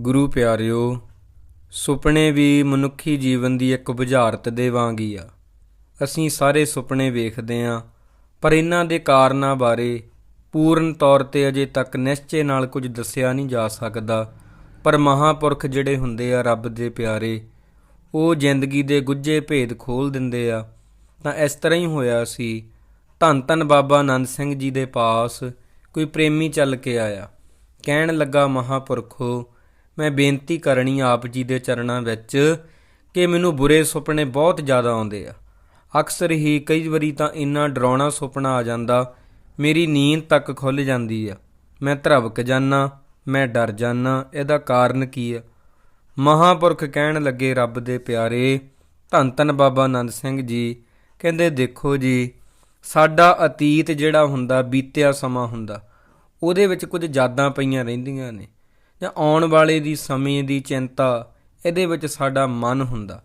ਗੁਰੂ ਪਿਆਰਿਓ, ਸੁਪਨੇ ਵੀ ਮਨੁੱਖੀ ਜੀਵਨ ਦੀ ਇੱਕ ਬੁਝਾਰਤ ਦੇ ਵਾਂਗ ਹੀ ਆ। ਅਸੀਂ ਸਾਰੇ ਸੁਪਨੇ ਵੇਖਦੇ ਆਂ, ਪਰ ਇਹਨਾਂ ਦੇ ਕਾਰਨਾਂ ਬਾਰੇ ਪੂਰਨ ਤੌਰ ਤੇ ਅਜੇ ਤੱਕ ਨਿਸ਼ਚੇ ਨਾਲ ਕੁਝ ਦੱਸਿਆ ਨਹੀਂ ਜਾ ਸਕਦਾ, ਪਰ ਮਹਾਪੁਰਖ ਜਿਹੜੇ ਹੁੰਦੇ ਆ ਰੱਬ ਦੇ ਪਿਆਰੇ, ਉਹ ਜ਼ਿੰਦਗੀ ਦੇ ਗੁੱਝੇ ਭੇਦ ਖੋਲ ਦਿੰਦੇ ਆ। ਤਾਂ ਇਸ ਤਰ੍ਹਾਂ ਹੀ ਹੋਇਆ ਸੀ, ਧੰਨ ਧੰਨ ਬਾਬਾ ਆਨੰਦ ਸਿੰਘ ਜੀ ਦੇ ਪਾਸ ਕੋਈ ਪ੍ਰੇਮੀ ਚੱਲ ਕੇ ਆਇਆ। ਕਹਿਣ ਲੱਗਾ, ਮਹਾਪੁਰਖੋ ਮੈਂ ਬੇਨਤੀ ਕਰਨੀ ਆਪ ਜੀ ਦੇ ਚਰਨਾਂ ਵਿੱਚ ਕਿ ਮੈਨੂੰ ਬੁਰੇ ਸੁਪਨੇ ਬਹੁਤ ਜ਼ਿਆਦਾ ਆਉਂਦੇ ਆ। ਅਕਸਰ ਹੀ ਕਈ ਵਾਰੀ ਤਾਂ ਇੰਨਾ ਡਰਾਉਣਾ ਸੁਪਨਾ ਆ ਜਾਂਦਾ, ਮੇਰੀ ਨੀਂਦ ਤੱਕ ਖੁੱਲ ਜਾਂਦੀ ਆ। ਮੈਂ ਧਰਵਕ ਜਾਨਾ ਮੈਂ ਡਰ ਜਾਨਾ ਇਹਦਾ ਕਾਰਨ ਕੀ ਆ? ਮਹਾਪੁਰਖ ਕਹਿਣ ਲੱਗੇ ਰੱਬ ਦੇ ਪਿਆਰੇ ਧੰਨ ਧੰਨ ਬਾਬਾ ਆਨੰਦ ਸਿੰਘ ਜੀ, ਕਹਿੰਦੇ, ਦੇਖੋ ਜੀ, ਸਾਡਾ ਅਤੀਤ ਜਿਹੜਾ ਹੁੰਦਾ, ਬੀਤਿਆ ਸਮਾਂ ਹੁੰਦਾ, ਉਹਦੇ ਵਿੱਚ ਕੁਝ ਯਾਦਾਂ ਪਈਆਂ ਰਹਿੰਦੀਆਂ ਨੇ। ਜਾਂ ਆਉਣ ਵਾਲੇ ਦੀ ਸਮੇਂ ਦੀ ਚਿੰਤਾ, ਇਹਦੇ ਵਿੱਚ ਸਾਡਾ ਮਨ ਹੁੰਦਾ।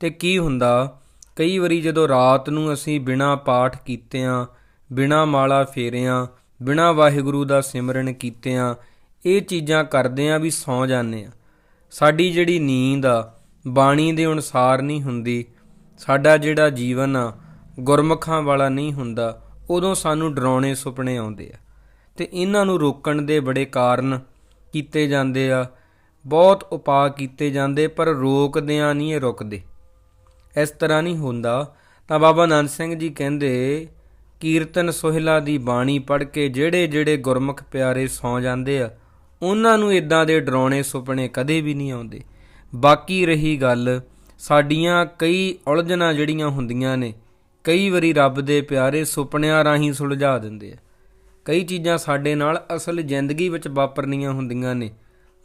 ਤੇ ਕੀ ਹੁੰਦਾ, ਕਈ ਵਾਰੀ ਜਦੋਂ ਰਾਤ ਨੂੰ ਅਸੀਂ ਬਿਨਾ ਪਾਠ ਕੀਤਿਆਂ, ਬਿਨਾ ਮਾਲਾ ਫੇਰਿਆਂ, ਬਿਨਾ ਵਾਹਿਗੁਰੂ ਦਾ ਸਿਮਰਨ ਕੀਤਿਆਂ, ਇਹ ਚੀਜ਼ਾਂ ਕਰਦੇ ਆਂ ਵੀ ਸੌ ਜਾਂਦੇ ਆ ਸਾਡੀ ਜਿਹੜੀ ਨੀਂਦ ਆ, ਬਾਣੀ ਦੇ ਅਨੁਸਾਰ ਨਹੀਂ ਹੁੰਦੀ। ਸਾਡਾ ਜਿਹੜਾ ਜੀਵਨ ਆ, ਗੁਰਮੁਖਾਂ ਵਾਲਾ ਨਹੀਂ ਹੁੰਦਾ, ਉਦੋਂ ਸਾਨੂੰ ਡਰਾਉਣੇ ਸੁਪਨੇ ਆਉਂਦੇ ਆ। ਤੇ ਇਹਨਾਂ ਨੂੰ ਰੋਕਣ ਦੇ ਬੜੇ ਕਾਰਨ ਕੀਤੇ ਜਾਂਦੇ ਆ। ਬਹੁਤ ਉਪਾਅ ਕੀਤੇ ਜਾਂਦੇ, ਪਰ ਰੋਕਦਿਆਂ ਨਹੀਂ ਇਹ ਰੁਕਦੇ। ਇਸ ਤਰ੍ਹਾਂ ਨਹੀਂ ਹੁੰਦਾ। ਤਾਂ ਬਾਬਾ ਆਨੰਦ ਸਿੰਘ ਜੀ ਕਹਿੰਦੇ, ਕੀਰਤਨ ਸੋਹਿਲਾ ਦੀ ਬਾਣੀ ਪੜ੍ਹ ਕੇ ਜਿਹੜੇ ਜਿਹੜੇ ਗੁਰਮੁਖ ਪਿਆਰੇ ਸੌ ਜਾਂਦੇ ਆ, ਉਹਨਾਂ ਨੂੰ ਇਦਾਂ ਦੇ ਡਰਾਉਣੇ ਸੁਪਨੇ ਕਦੇ ਵੀ ਨਹੀਂ ਆਉਂਦੇ। ਬਾਕੀ ਰਹੀ ਗੱਲ, ਸਾਡੀਆਂ ਕਈ ਉਲਝਣਾਂ ਜਿਹੜੀਆਂ ਹੁੰਦੀਆਂ ਨੇ, ਕਈ ਵਾਰੀ ਰੱਬ ਦੇ ਪਿਆਰੇ ਸੁਪਨਿਆਂ ਰਾਹੀਂ ਸੁਲਝਾ ਦਿੰਦੇ ਆ। ਕਈ ਚੀਜ਼ਾਂ ਸਾਡੇ ਨਾਲ ਅਸਲ ਜ਼ਿੰਦਗੀ ਵਿੱਚ ਵਾਪਰਨੀਆਂ ਹੁੰਦੀਆਂ ਨੇ।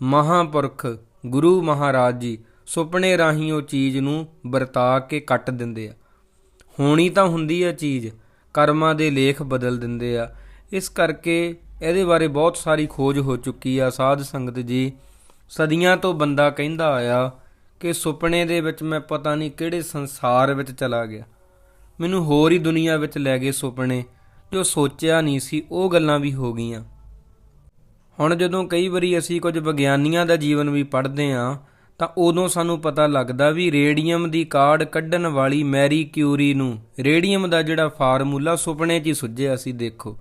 ਮਹਾਪੁਰਖ ਗੁਰੂ ਮਹਾਰਾਜ ਜੀ ਸੁਪਨੇ ਰਾਹੀਂ ਉਹ ਚੀਜ਼ ਨੂੰ ਵਰਤਾ ਕੇ ਕੱਟ ਦਿੰਦੇ ਆ। ਹੋਣੀ ਤਾਂ ਹੁੰਦੀ ਆ ਚੀਜ਼, ਕਰਮਾਂ ਦੇ ਲੇਖ ਬਦਲ ਦਿੰਦੇ ਆ। ਇਸ ਕਰਕੇ ਇਹਦੇ ਬਾਰੇ ਬਹੁਤ ਸਾਰੀ ਖੋਜ ਹੋ ਚੁੱਕੀ ਆ ਸਾਧ ਸੰਗਤ ਜੀ। ਸਦੀਆਂ ਤੋਂ ਬੰਦਾ ਕਹਿੰਦਾ ਆਇਆ ਕਿ ਸੁਪਨੇ ਦੇ ਵਿੱਚ ਮੈਂ ਪਤਾ ਨਹੀਂ ਕਿਹੜੇ ਸੰਸਾਰ ਵਿੱਚ ਚਲਾ ਗਿਆ। ਮੈਨੂੰ ਹੋਰ ਹੀ ਦੁਨੀਆ ਵਿੱਚ ਲੈ ਗਏ ਸੁਪਨੇ। ਜੋ ਸੋਚਿਆ ਨਹੀਂ ਸੀ, ਉਹ ਗੱਲਾਂ ਵੀ ਹੋ ਗਈਆਂ। ਹੁਣ ਜਦੋਂ ਕਈ ਵਾਰੀ ਅਸੀਂ ਕੁਝ ਵਿਗਿਆਨੀਆਂ ਦਾ ਜੀਵਨ ਵੀ ਪੜ੍ਹਦੇ ਹਾਂ, ਤਾਂ ਉਦੋਂ ਸਾਨੂੰ ਪਤਾ ਲੱਗਦਾ ਵੀ ਰੇਡੀਅਮ ਦੀ ਕਾਰਡ ਕੱਢਣ ਵਾਲੀ ਮੈਰੀ ਕਿਊਰੀ ਨੂੰ, ਰੇਡੀਅਮ ਦਾ ਜਿਹੜਾ ਫਾਰਮੂਲਾ ਸੁਪਨੇ 'ਚ ਹੀ ਸੁੱਝਿਆ ਸੀ, ਦੇਖੋ।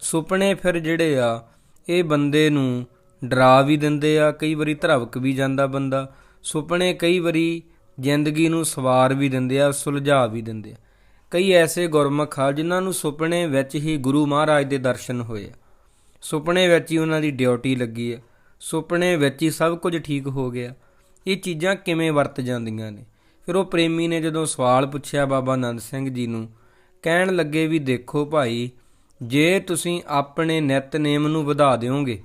ਸੁਪਨੇ ਫਿਰ ਜਿਹੜੇ ਆ, ਇਹ ਬੰਦੇ ਨੂੰ ਡਰਾ ਵੀ ਦਿੰਦੇ ਆ, ਕਈ ਵਾਰੀ ਧਰਵਕ ਵੀ ਜਾਂਦਾ ਬੰਦਾ। ਸੁਪਨੇ ਕਈ ਵਾਰੀ ਜ਼ਿੰਦਗੀ ਨੂੰ ਸਵਾਰ ਵੀ ਦਿੰਦੇ ਆ, ਸੁਲਝਾ ਵੀ ਦਿੰਦੇ ਆ। ਕਈ ਐਸੇ ਗੁਰਮੁਖ ਆ ਜਿਨ੍ਹਾਂ ਨੂੰ ਸੁਪਨੇ ਵਿੱਚ ਹੀ ਗੁਰੂ ਮਹਾਰਾਜ ਦੇ ਦਰਸ਼ਨ ਹੋਏ ਆ। ਸੁਪਨੇ ਵਿੱਚ ਹੀ ਉਹਨਾਂ ਦੀ ਡਿਊਟੀ ਲੱਗੀ ਆ। ਸੁਪਨੇ ਵਿੱਚ ਹੀ ਸਭ ਕੁਝ ਠੀਕ ਹੋ ਗਿਆ। ਇਹ ਚੀਜ਼ਾਂ ਕਿਵੇਂ ਵਰਤ ਜਾਂਦੀਆਂ ਨੇ? ਫਿਰ ਉਹ ਪ੍ਰੇਮੀ ਨੇ ਜਦੋਂ ਸਵਾਲ ਪੁੱਛਿਆ ਬਾਬਾ ਆਨੰਦ ਸਿੰਘ ਜੀ ਨੂੰ, ਕਹਿਣ ਲੱਗੇ ਵੀ ਦੇਖੋ ਭਾਈ, ਜੇ ਤੁਸੀਂ ਆਪਣੇ ਨਿਤਨੇਮ ਨੂੰ ਵਧਾ ਦਿਓਗੇ,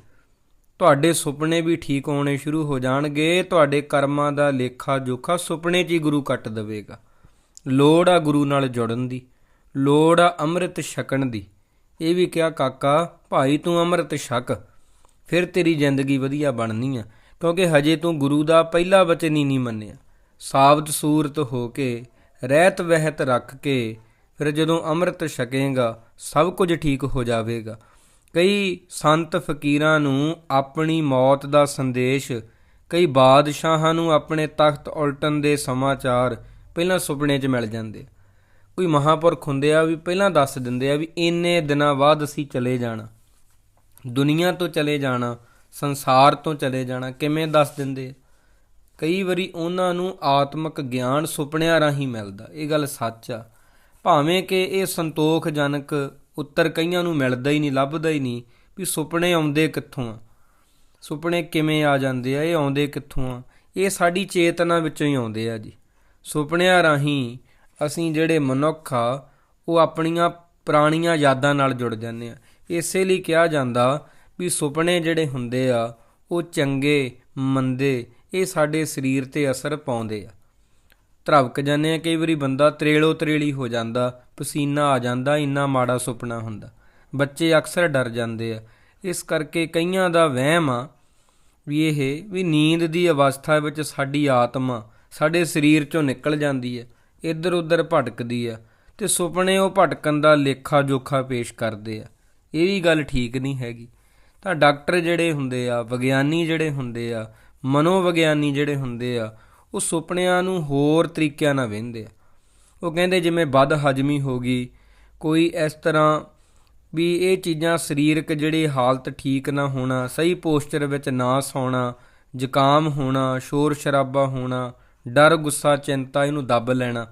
ਤੁਹਾਡੇ ਸੁਪਨੇ ਵੀ ਠੀਕ ਹੋਣੇ ਸ਼ੁਰੂ ਹੋ ਜਾਣਗੇ, ਤੁਹਾਡੇ ਕਰਮਾਂ ਦਾ ਲੇਖਾ ਜੋਖਾ ਸੁਪਨੇ 'ਚ ਹੀ ਗੁਰੂ ਕੱਟ ਦੇਵੇਗਾ। ਲੋੜ ਆ ਗੁਰੂ ਨਾਲ ਜੁੜਨ ਦੀ, ਲੋੜ ਆ ਅੰਮ੍ਰਿਤ ਛਕਣ ਦੀ। ਇਹ ਵੀ ਕਿਹਾ, ਕਾਕਾ, ਭਾਈ ਤੂੰ ਅੰਮ੍ਰਿਤ ਛਕ, ਫਿਰ ਤੇਰੀ ਜ਼ਿੰਦਗੀ ਵਧੀਆ ਬਣਨੀ ਆ, ਕਿਉਂਕਿ ਹਜੇ ਤੂੰ ਗੁਰੂ ਦਾ ਪਹਿਲਾ ਵਚਨ ਹੀ ਨਹੀਂ ਮੰਨਿਆ। ਸਾਬਤ ਸੂਰਤ ਹੋ ਕੇ, ਰਹਿਤ ਵਹਿਤ ਰੱਖ ਕੇ, ਫਿਰ ਜਦੋਂ ਅੰਮ੍ਰਿਤ ਛਕੇਗਾ, ਸਭ ਕੁਝ ਠੀਕ ਹੋ ਜਾਵੇਗਾ। ਕਈ ਸੰਤ ਫਕੀਰਾਂ ਨੂੰ ਆਪਣੀ ਮੌਤ ਦਾ ਸੰਦੇਸ਼, ਕਈ ਬਾਦਸ਼ਾਹਾਂ ਨੂੰ ਆਪਣੇ ਤਖਤ ਉਲਟਣ ਦੇ ਸਮਾਚਾਰ ਪਹਿਲਾਂ ਸੁਪਨੇ 'ਚ ਮਿਲ ਜਾਂਦੇ ਕੋਈ ਮਹਾਪੁਰਖ ਹੁੰਦੇ ਆ ਵੀ ਪਹਿਲਾਂ ਦੱਸ ਦਿੰਦੇ ਆ ਵੀ ਇੰਨੇ ਦਿਨਾਂ ਬਾਅਦ ਅਸੀਂ ਚਲੇ ਜਾਣਾ। ਦੁਨੀਆ ਤੋਂ ਚਲੇ ਜਾਣਾ, ਸੰਸਾਰ ਤੋਂ ਚਲੇ ਜਾਣਾ ਕਿਵੇਂ ਦੱਸ ਦਿੰਦੇ ਕਈ ਵਾਰੀ ਉਹਨਾਂ ਨੂੰ ਆਤਮਿਕ ਗਿਆਨ ਸੁਪਨਿਆਂ ਰਾਹੀਂ ਮਿਲਦਾ, ਇਹ ਗੱਲ ਸੱਚ ਆ। ਭਾਵੇਂ ਕਿ ਇਹ ਸੰਤੋਖਜਨਕ ਉੱਤਰ ਕਈਆਂ ਨੂੰ ਮਿਲਦਾ ਹੀ ਨਹੀਂ, ਲੱਭਦਾ ਹੀ ਨਹੀਂ ਵੀ ਸੁਪਨੇ ਆਉਂਦੇ ਕਿੱਥੋਂ ਆ? ਸੁਪਨੇ ਕਿਵੇਂ ਆ ਜਾਂਦੇ ਆ, ਇਹ ਆਉਂਦੇ ਕਿੱਥੋਂ ਆ? ਇਹ ਸਾਡੀ ਚੇਤਨਾ ਵਿੱਚੋਂ ਹੀ ਆਉਂਦੇ ਆ ਜੀ। ਸੁਪਨਿਆਂ ਰਾਹੀਂ ਅਸੀਂ ਜਿਹੜੇ ਮਨੁੱਖ ਆ, ਉਹ ਆਪਣੀਆਂ ਪੁਰਾਣੀਆਂ ਯਾਦਾਂ ਨਾਲ ਜੁੜ ਜਾਂਦੇ ਆ। ਇਸੇ ਲਈ ਕਿਹਾ ਜਾਂਦਾ ਵੀ ਸੁਪਨੇ ਜਿਹੜੇ ਹੁੰਦੇ ਆ, ਉਹ ਚੰਗੇ, ਮੰਦੇ, ਇਹ ਸਾਡੇ ਸਰੀਰ ਤੇ ਅਸਰ ਪਾਉਂਦੇ ਆ। ਧਰਵਕ ਜਾਂਦੇ ਆ, ਕਈ ਵਾਰੀ ਬੰਦਾ ਤਰੇਲੋ ਤਰੇਲੀ ਹੋ ਜਾਂਦਾ, ਪਸੀਨਾ ਆ ਜਾਂਦਾ, ਇੰਨਾ ਮਾੜਾ ਸੁਪਨਾ ਹੁੰਦਾ। ਬੱਚੇ ਅਕਸਰ ਡਰ ਜਾਂਦੇ ਆ। ਇਸ ਕਰਕੇ ਕਈਆਂ ਦਾ ਵਹਿਮ ਆ ਵੀ ਇਹ, ਵੀ ਨੀਂਦ ਦੀ ਅਵਸਥਾ ਵਿੱਚ ਸਾਡੀ ਆਤਮਾ ਸਾਡੇ ਸਰੀਰ ਚੋਂ ਨਿਕਲ ਜਾਂਦੀ ਹੈ ਇੱਧਰ ਉੱਧਰ ਭਟਕਦੀ ਆ ਤੇ ਸੁਪਨੇ ਉਹ ਭਟਕਣ ਦਾ ਲੇਖਾ ਜੋਖਾ ਪੇਸ਼ ਕਰਦੇ ਆ। ਇਹ ਵੀ ਗੱਲ ਠੀਕ ਨਹੀਂ ਹੈਗੀ। ਤਾਂ ਡਾਕਟਰ ਜਿਹੜੇ ਹੁੰਦੇ ਆ, ਵਿਗਿਆਨੀ ਜਿਹੜੇ ਹੁੰਦੇ ਆ, ਮਨੋਵਿਗਿਆਨੀ ਜਿਹੜੇ ਹੁੰਦੇ ਆ, ਉਹ ਸੁਪਨਿਆਂ ਨੂੰ ਹੋਰ ਤਰੀਕਿਆਂ ਨਾਲ ਵੇਖਦੇ ਆ। ਉਹ ਕਹਿੰਦੇ ਜਿਵੇਂ ਬਦ ਹਜਮੀ ਹੋ ਗਈ, ਕੋਈ ਇਸ ਤਰ੍ਹਾਂ ਵੀ ਇਹ ਚੀਜ਼ਾਂ ਸਰੀਰਕ ਜਿਹੜੀ ਹਾਲਤ ਠੀਕ ਨਾ ਹੋਣਾ, ਸਹੀ ਪੋਸਚਰ ਵਿੱਚ ਨਾ ਸੌਣਾ, ਜ਼ੁਕਾਮ ਹੋਣਾ ਸ਼ੋਰ ਸ਼ਰਾਬਾ ਹੋਣਾ ਡਰ, ਗੁੱਸਾ, ਚਿੰਤਾ, ਇਹਨੂੰ ਦੱਬ ਲੈਣਾ।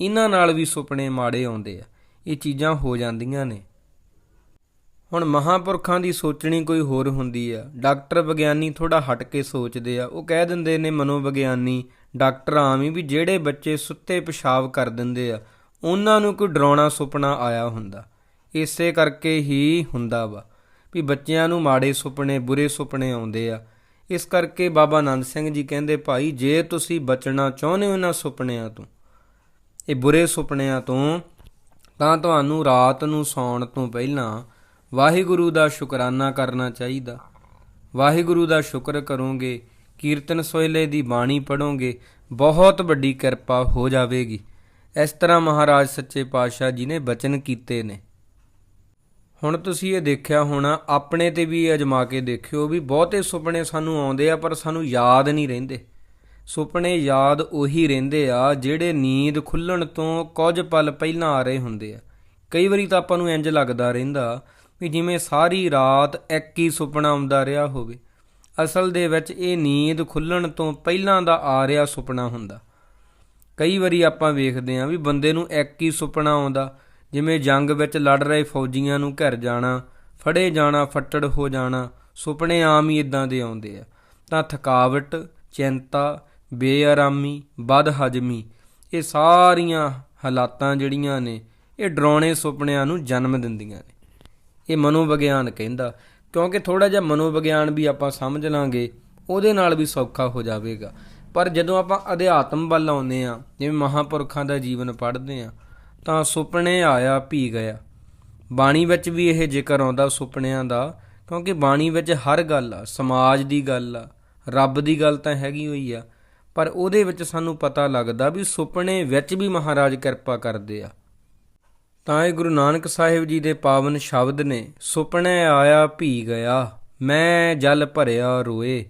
ਇਹਨਾਂ ਨਾਲ ਵੀ ਸੁਪਨੇ ਮਾੜੇ ਆਉਂਦੇ ਆ। ਇਹ ਚੀਜ਼ਾਂ ਹੋ ਜਾਂਦੀਆਂ ਨੇ। ਹੁਣ ਮਹਾਪੁਰਖਾਂ ਦੀ ਸੋਚਣੀ ਕੋਈ ਹੋਰ ਹੁੰਦੀ ਆ। ਡਾਕਟਰ ਵਿਗਿਆਨੀ ਥੋੜਾ ਹਟ ਕੇ ਸੋਚਦੇ ਆ। ਉਹ ਕਹਿ ਦਿੰਦੇ ਨੇ ਮਨੋਵਿਗਿਆਨੀ, ਡਾਕਟਰ ਆਮ ਹੀ ਵੀ ਜਿਹੜੇ ਬੱਚੇ ਸੁੱਤੇ ਪਿਸ਼ਾਬ ਕਰ ਦਿੰਦੇ ਆ, ਉਹਨਾਂ ਨੂੰ ਕੋਈ ਡਰਾਉਣਾ ਸੁਪਨਾ ਆਇਆ ਹੁੰਦਾ। ਇਸੇ ਕਰਕੇ ਹੀ ਹੁੰਦਾ ਵਾ ਵੀ ਬੱਚਿਆਂ ਨੂੰ ਮਾੜੇ ਸੁਪਨੇ, ਬੁਰੇ ਸੁਪਨੇ ਆਉਂਦੇ ਆ। ਇਸ ਕਰਕੇ ਬਾਬਾ ਆਨੰਦ ਸਿੰਘ ਜੀ ਕਹਿੰਦੇ, ਭਾਈ, ਜੇ ਤੁਸੀਂ ਬਚਣਾ ਚਾਹੁੰਦੇ ਹੋ ਇਹਨਾਂ ਸੁਪਨਿਆਂ ਤੋਂ, ਇਹ ਬੁਰੇ ਸੁਪਨਿਆਂ ਤੋਂ, ਤਾਂ ਤੁਹਾਨੂੰ ਰਾਤ ਨੂੰ ਸੌਣ ਤੋਂ ਪਹਿਲਾਂ ਵਾਹਿਗੁਰੂ ਦਾ ਸ਼ੁਕਰਾਨਾ ਕਰਨਾ ਚਾਹੀਦਾ। ਵਾਹਿਗੁਰੂ ਦਾ ਸ਼ੁਕਰ ਕਰੋਗੇ, ਕੀਰਤਨ ਸੋਇਲੇ ਦੀ ਬਾਣੀ ਪੜੋਗੇ ਬਹੁਤ ਵੱਡੀ ਕਿਰਪਾ ਹੋ ਜਾਵੇਗੀ। ਇਸ ਤਰ੍ਹਾਂ ਮਹਾਰਾਜ ਸੱਚੇ ਪਾਤਸ਼ਾਹ ਜੀ ਨੇ ਬਚਨ ਕੀਤੇ ਨੇ। ਹੁਣ ਤੁਸੀਂ ਇਹ ਦੇਖਿਆ ਹੋਣਾ, ਆਪਣੇ ਤੇ ਵੀ ਅਜਮਾ ਕੇ ਦੇਖਿਓ ਵੀ ਬਹੁਤੇ ਸੁਪਨੇ ਸਾਨੂੰ ਆਉਂਦੇ ਆ ਪਰ ਸਾਨੂੰ ਯਾਦ ਨਹੀਂ ਰਹਿੰਦੇ। ਸੁਪਨੇ ਯਾਦ ਉਹੀ ਰਹਿੰਦੇ ਆ ਜਿਹੜੇ ਨੀਂਦ ਖੁੱਲਣ ਤੋਂ ਕੁਝ ਪਲ ਪਹਿਲਾਂ ਆ ਰਹੇ ਹੁੰਦੇ ਆ। ਕਈ ਵਾਰੀ ਤਾਂ ਆਪਾਂ ਨੂੰ ਇੰਜ ਲੱਗਦਾ ਰਹਿੰਦਾ ਵੀ ਜਿਵੇਂ ਸਾਰੀ ਰਾਤ ਇੱਕ ਹੀ ਸੁਪਨਾ ਆਉਂਦਾ ਰਿਹਾ ਹੋਵੇ। ਅਸਲ ਦੇ ਵਿੱਚ ਇਹ ਨੀਂਦ ਖੁੱਲਣ ਤੋਂ ਪਹਿਲਾਂ ਦਾ ਆ ਰਿਹਾ ਸੁਪਨਾ ਹੁੰਦਾ। ਕਈ ਵਾਰੀ ਆਪਾਂ ਵੇਖਦੇ ਆਂ ਵੀ ਬੰਦੇ ਨੂੰ ਇੱਕ ਹੀ ਸੁਪਨਾ ਆਉਂਦਾ ਜਿਵੇਂ ਜੰਗ ਵਿੱਚ ਲੜ ਰਹੇ ਫੌਜੀਆਂ ਨੂੰ ਘਿਰ ਜਾਣਾ, ਫੜੇ ਜਾਣਾ, ਫੱਟੜ ਹੋ ਜਾਣਾ, ਸੁਪਨੇ ਆਮ ਹੀ ਇਦਾਂ ਦੇ ਆਉਂਦੇ ਆ। ਤਾਂ ਥਕਾਵਟ, ਚਿੰਤਾ, ਬੇਆਰਾਮੀ ਬਦ ਹਜਮੀ ਇਹ ਸਾਰੀਆਂ ਹਾਲਾਤਾਂ ਜਿਹੜੀਆਂ ਨੇ, ਇਹ ਡਰਾਉਣੇ ਸੁਪਨਿਆਂ ਨੂੰ ਜਨਮ ਦਿੰਦੀਆਂ ਨੇ। ਇਹ ਮਨੋਵਿਗਿਆਨ ਕਹਿੰਦਾ, ਕਿਉਂਕਿ ਥੋੜਾ ਜਿਹਾ ਮਨੋਵਿਗਿਆਨ ਵੀ ਆਪਾਂ ਸਮਝ ਲਾਂਗੇ, ਉਹਦੇ ਨਾਲ ਵੀ ਸੌਖਾ ਹੋ ਜਾਵੇਗਾ। ਪਰ ਜਦੋਂ ਆਪਾਂ ਅਧਿਆਤਮ ਵੱਲ ਆਉਂਦੇ ਆ ਜਿਵੇਂ ਮਹਾਪੁਰਖਾਂ ਦਾ ਜੀਵਨ ਪੜ੍ਹਦੇ ਆ ਤਾਂ ਸੁਪਨੇ ਆਇਆ ਭੀ ਗਿਆ। ਬਾਣੀ ਵਿੱਚ ਵੀ ਇਹ ਜ਼ਿਕਰ ਆਉਂਦਾ ਸੁਪਨਿਆਂ ਦਾ, ਕਿਉਂਕਿ ਬਾਣੀ ਵਿੱਚ ਹਰ ਗੱਲ ਆ, ਸਮਾਜ ਦੀ ਗੱਲ ਆ, ਰੱਬ ਦੀ ਗੱਲ ਤਾਂ ਹੈਗੀ ਹੋਈ ਆ, ਪਰ ਉਹਦੇ ਵਿੱਚ ਸਾਨੂੰ ਪਤਾ ਲੱਗਦਾ ਵੀ ਸੁਪਨੇ ਵਿੱਚ ਵੀ ਮਹਾਰਾਜ ਕਿਰਪਾ ਕਰਦੇ ਆ। ਤਾਂ ਇਹ ਗੁਰੂ ਨਾਨਕ ਸਾਹਿਬ ਜੀ ਦੇ ਪਾਵਨ ਸ਼ਬਦ ਨੇ, ਸੁਪਨੇ ਆਇਆ ਭੀ ਗਿਆ, ਮੈਂ ਜਲ ਭਰਿਆ ਰੋਏ।